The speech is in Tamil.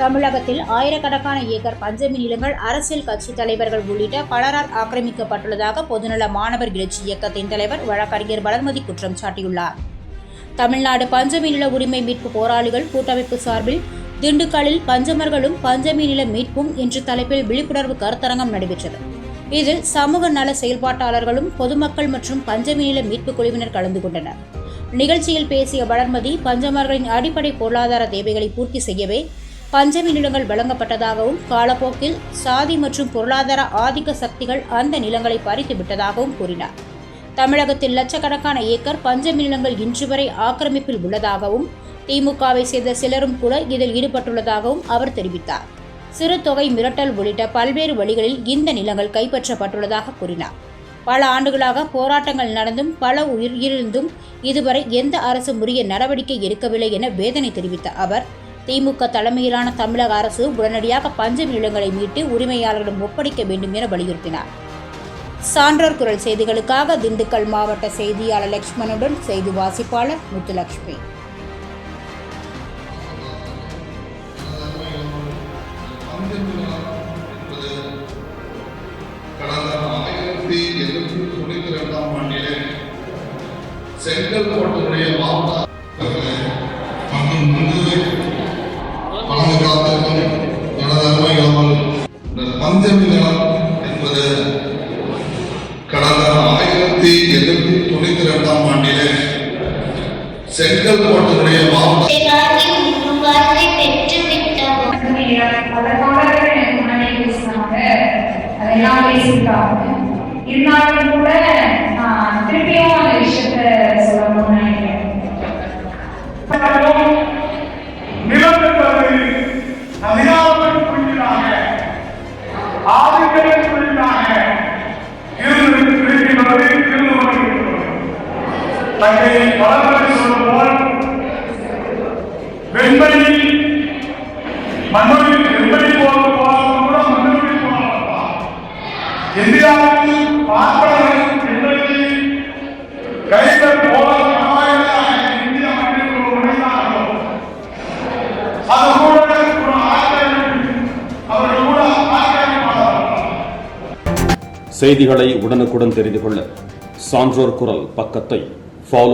தமிழகத்தில் ஆயிரக்கணக்கான ஏக்கர் பஞ்சமி நிலங்கள் அரசியல் கட்சி தலைவர்கள் உள்ளிட்ட பலரால் ஆக்கிரமிக்கப்பட்டுள்ளதாக பொதுநல மாணவர் எழுச்சி இயக்கத்தின் தலைவர் வழக்கறிஞர் வளர்மதி குற்றம் சாட்டியுள்ளார். தமிழ்நாடு பஞ்சமி நில உரிமை மீட்பு போராளிகள் கூட்டமைப்பு சார்பில் திண்டுக்கல்லில் பஞ்சமர்களும் பஞ்சமி நில மீட்பும் என்ற தலைப்பில் விழிப்புணர்வு கருத்தரங்கம் நடைபெற்றது. இதில் சமூக நல செயல்பாட்டாளர்களும் பொதுமக்கள் மற்றும் பஞ்சமி நில மீட்பு குழுவினர் கலந்து கொண்டனர். நிகழ்ச்சியில் பேசிய வளர்மதி பஞ்சமர்களின் அடிப்படை பொருளாதார தேவைகளை பூர்த்தி செய்யவே பஞ்சமி நிலங்கள் வழங்கப்பட்டதாகவும் காலப்போக்கில் சாதி மற்றும் பொருளாதார ஆதிக்க சக்திகள் அந்த நிலங்களை பறித்து விட்டதாகவும் கூறினார். தமிழகத்தில் லட்சக்கணக்கான ஏக்கர் பஞ்சமி நிலங்கள் இன்று வரை ஆக்கிரமிப்பில் உள்ளதாகவும் திமுகவை சேர்ந்த சிலரும் கூட இதில் ஈடுபட்டுள்ளதாகவும் அவர் தெரிவித்தார். சிறு தொகை மிரட்டல் உள்ளிட்ட பல்வேறு வழிகளில் இந்த நிலங்கள் கைப்பற்றப்பட்டுள்ளதாக கூறினார். பல ஆண்டுகளாக போராட்டங்கள் நடந்தும் பல உயிரிழந்தும் இதுவரை எந்த அரசு உரிய நடவடிக்கை எடுக்கவில்லை என வேதனை தெரிவித்த அவர் திமுக தலைமையிலான தமிழக அரசு உடனடியாக பஞ்சமி நிலங்களை மீட்டு உரிமையாளர்களிடம் ஒப்படைக்க வேண்டும் என வலியுறுத்தினார். சான்றோர் குரல் செய்திகளுக்காக திண்டுக்கல் மாவட்ட செய்தியாளர் லட்சுமணுடன் செய்தி வாசிப்பாளர் முத்துலட்சுமி. செங்கல் மாவட்ட பஞ்சமி நிலம் என்பது கடந்த ஆயிரத்தி எண்ணூற்றி தொண்ணூத்தி ரெண்டாம் ஆண்டிலே செங்கல்பட்டுடைய மாவட்ட எல்லாத்தையும் ரூபாயை பெற்று விட்டோம் தங்கை பலமுறை சொல்வது போல் வெண்மணி மன்னரில் வெண்மணி போல போலும் கூட மன்னரில் இந்தியாவுக்கு பார்ப்பவர்கள் கைகள் போல இந்திய மண்ணில் ஒரு மனிதனாக அது கூட செய்திகளை உடனுக்குடன் தெரிந்து கொள்ள சான்றோர் குரல் பக்கத்தை